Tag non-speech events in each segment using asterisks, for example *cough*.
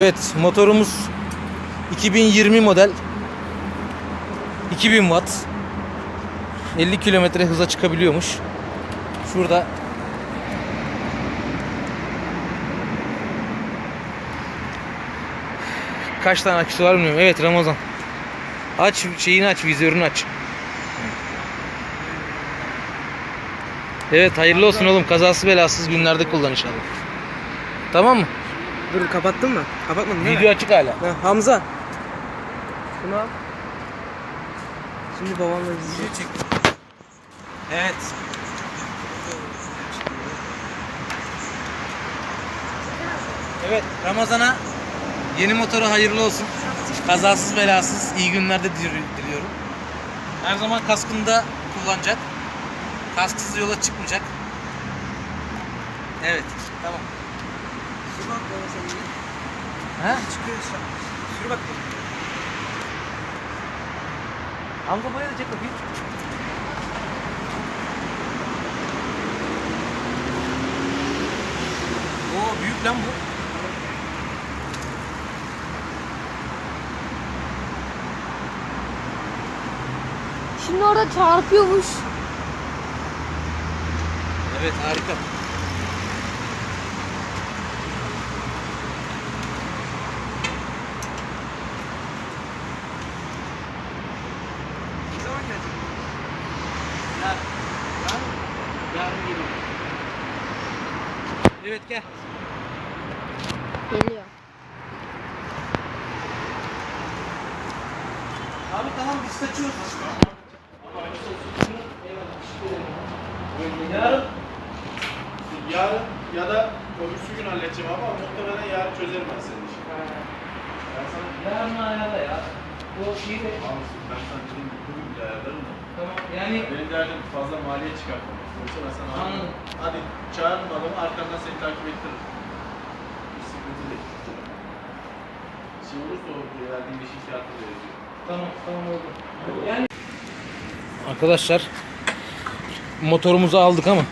Evet motorumuz 2020 model 2000 watt 50 kilometre hıza çıkabiliyormuş. Şurada kaç tane aküsü var bilmiyorum. Evet Ramazan. Aç şeyini aç, vizörünü aç. Evet hayırlı olsun oğlum. Kazası belasız günlerde kullan inşallah. Tamam mı? Dur kapattın mı? Kapatmadın değil Video mi? açık hala. Ha, Hamza. Şunu al. Şimdi babamla izleyeceğiz. Evet. Evet Ramazan'a yeni motoru hayırlı olsun. Kazasız belasız iyi günlerde dili- diliyorum. Her zaman kaskını da kullanacak. Kasksız yola çıkmayacak. Evet. Tamam. Şunu bak baba sen de. Ha? Çıkıyor şu an. Şunu bak. Hamza buraya da çek bakayım. Oo büyük lan bu. Şimdi orada çarpıyormuş. Evet harika. Ne zaman gelecek? Yarın. Yarın. Yarın geliyor. Evet gel. Geliyor. Abi tamam biz kaçıyoruz. Yarın. Yarın ya da öbürsü gün halledeceğim ama muhtemelen yarın çözerim ben senin işini. Ben sana Yarın ayarla ya. O şeyi de. Ben sana dedim bugün bile ayarlarım da. Tamam yani Benim derdim fazla maliyet çıkartmamak. Yoksa ben sana Anladım. hadi çağırın adamı arkandan seni takip ettiririm. Hiç sıkıntı değil. Şey olursa o verdiğin işin fiyatı. Tamam tamam oldu. Yani Arkadaşlar motorumuzu aldık ama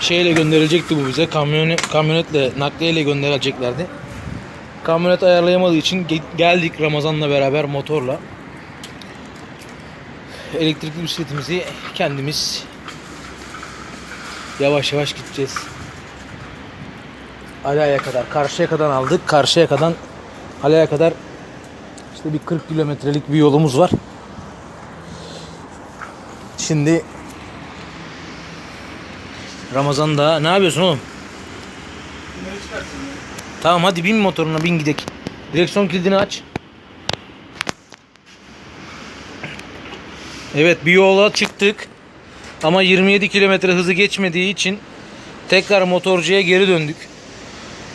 şeyle gönderilecekti bu bize. Kamyon kamyonetle nakliyeyle gönderileceklerdi. Kamyonet ayarlayamadığı için ge- geldik Ramazan'la beraber motorla. Elektrikli bisikletimizi kendimiz yavaş yavaş gideceğiz. Alaya kadar, karşıya kadar aldık. Karşıya kadar Alaya kadar işte bir 40 kilometrelik bir yolumuz var. Şimdi Ramazan'da ne yapıyorsun oğlum? Tamam hadi bin motoruna bin gidek. Direksiyon kilidini aç. Evet bir yola çıktık. Ama 27 kilometre hızı geçmediği için tekrar motorcuya geri döndük.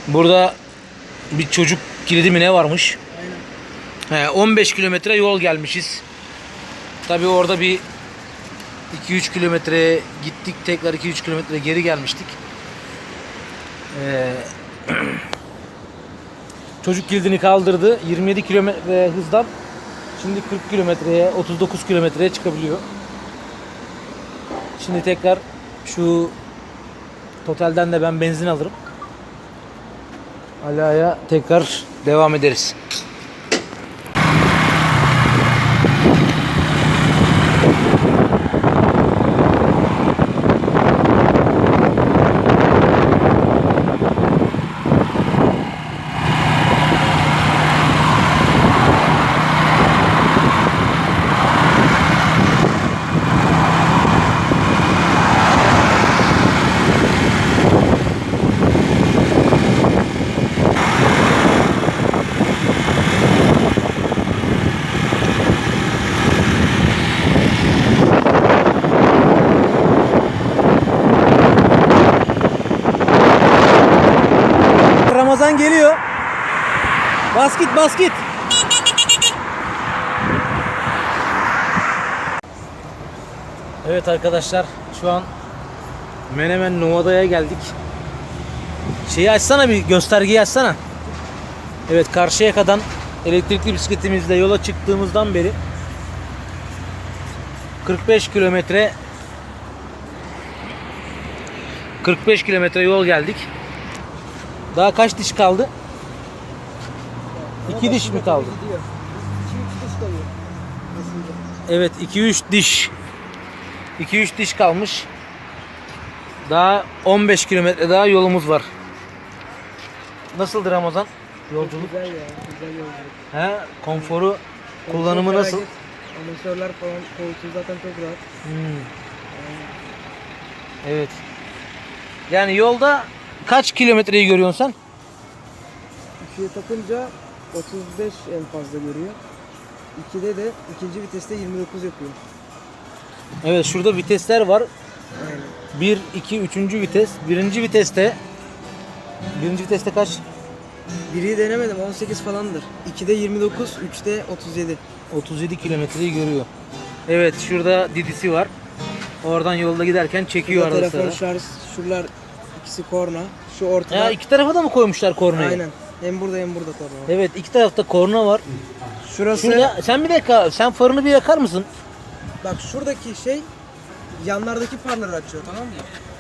Burada bir çocuk kilidi mi ne varmış? He, 15 kilometre yol gelmişiz. Tabii orada bir 2-3 kilometre gittik tekrar 2-3 kilometre geri gelmiştik. Ee, *clears throat* çocuk kilidini kaldırdı. 27 kilometre hızdan şimdi 40 kilometreye 39 kilometreye çıkabiliyor. Şimdi tekrar şu totalden de ben benzin alırım. Alaya tekrar devam ederiz. Ramazan geliyor. Basket basket. Evet arkadaşlar şu an Menemen Nova'da'ya geldik. Şeyi açsana bir göstergeyi açsana. Evet Karşıyaka'dan elektrikli bisikletimizle yola çıktığımızdan beri 45 kilometre 45 kilometre yol geldik. Daha kaç diş kaldı? İki diş mi kaldı? Gidiyor. 2-3 diş kalıyor. Evet 2-3 diş. 2-3 diş kalmış. Daha 15 kilometre daha yolumuz var. Nasıldır Ramazan? Yolculuk. Güzel ya. Güzel yolculuk. He, konforu, kullanımı nasıl? Amatörler falan koltuğu zaten çok rahat. Hmm. Evet. Yani yolda kaç kilometreyi görüyorsun sen? İkiye takınca 35 en fazla görüyor. 2'de de ikinci viteste 29 yapıyor. Evet şurada vitesler var. Aynen. 1, 2, 3. vites. Birinci viteste Birinci viteste kaç? Biri denemedim 18 falandır. 2'de 29, 3'te 37. 37 kilometreyi görüyor. Evet şurada didisi var. Oradan yolda giderken çekiyor Burada arada telefon sırada. şarj, şuralar ikisi korna. Şu ortada. Ya iki tarafa da mı koymuşlar kornayı? Aynen. Hem burada hem burada korna var. Evet iki tarafta korna var. Şurası Şurada sen bir dakika sen farını bir yakar mısın? bak şuradaki şey yanlardaki farları açıyor tamam mı?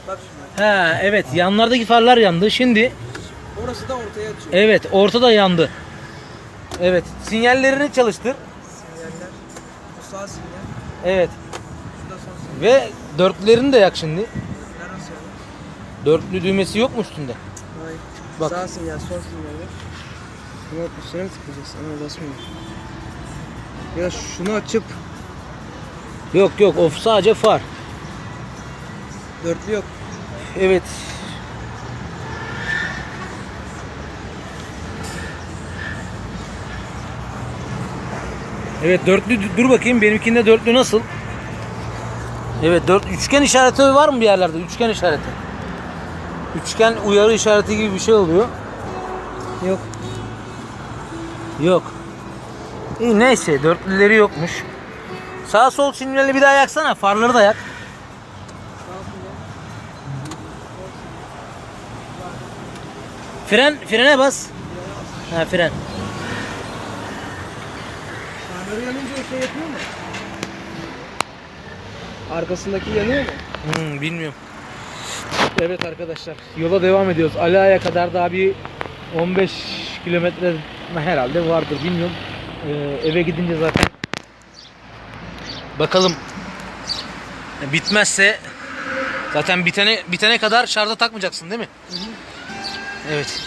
Bak şimdi. Ha evet yanlardaki farlar yandı. Şimdi Orası da ortaya açıyor. evet ortada yandı. Evet sinyallerini çalıştır. Sinyaller. Bu sağ sinyal. Evet Şu da sol sinyal. ve dörtlerini de yak şimdi. Neresi? Dörtlü düğmesi yok mu üstünde? Bak. Sağ sinyal, sol var. Buna üstüne mi tıklayacaksın? Ama basmıyor. Ya şunu açıp Yok yok of sadece far. dörtlü yok. Evet. Evet dörtlü dur bakayım benimkinde dörtlü nasıl? Evet dört üçgen işareti var mı bir yerlerde? Üçgen işareti. Üçgen uyarı işareti gibi bir şey oluyor. Yok. Yok. İyi neyse dörtlüleri yokmuş. Sağ sol sinyali bir daha yaksana. Farları da yak. Fren frene bas. Ha fren. Farları yanınca şey yapıyor mu? Arkasındaki yanıyor mu? Hmm, bilmiyorum. Evet arkadaşlar yola devam ediyoruz. Ala'ya kadar daha bir 15 kilometre herhalde vardır bilmiyorum. Ee, eve gidince zaten bakalım bitmezse zaten bitene bitene kadar şarja takmayacaksın değil mi? Evet.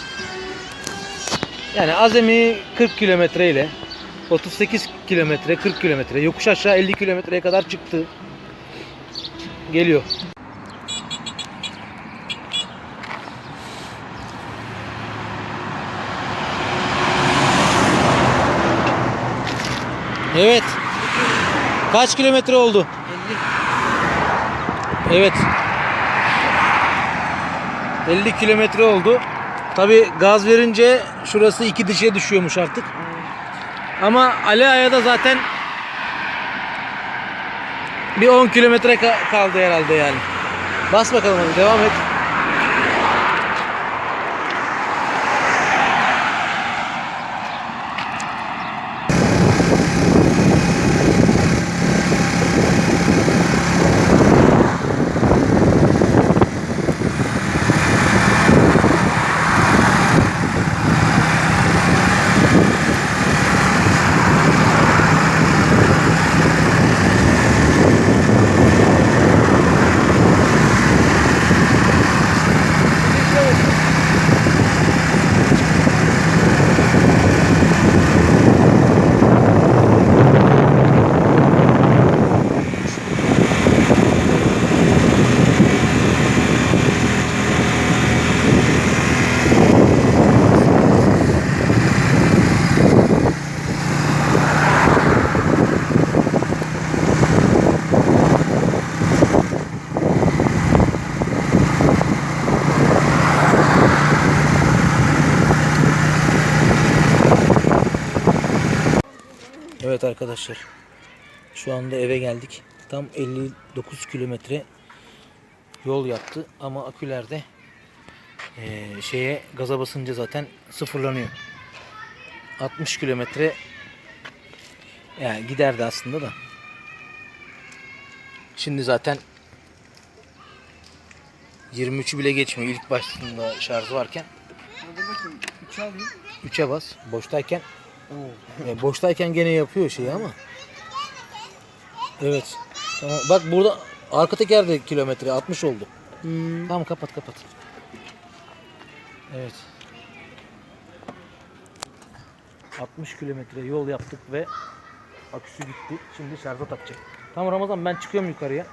Yani azami 40 kilometre ile 38 kilometre 40 kilometre yokuş aşağı 50 kilometreye kadar çıktı. Geliyor. Evet. Kaç kilometre oldu? 50. Evet. 50 kilometre oldu. Tabi gaz verince şurası iki dişe düşüyormuş artık. Ama Ali Aya'da zaten bir 10 kilometre ka- kaldı herhalde yani. Bas bakalım hadi devam et. Evet arkadaşlar. Şu anda eve geldik. Tam 59 kilometre yol yaptı ama akülerde eee, şeye gaza basınca zaten sıfırlanıyor. 60 kilometre yani giderdi aslında da. Şimdi zaten 23'ü bile geçmiyor ilk başında şarjı varken. Dur bakayım. 3'e alayım. 3'e bas. Boştayken. E, boştayken gene yapıyor şeyi ama. Evet. Tamam. Bak burada arka teker de kilometre 60 oldu. Hmm. Tamam kapat kapat. Evet. 60 kilometre yol yaptık ve aküsü gitti. Şimdi şarja takacak. Tamam Ramazan ben çıkıyorum yukarıya.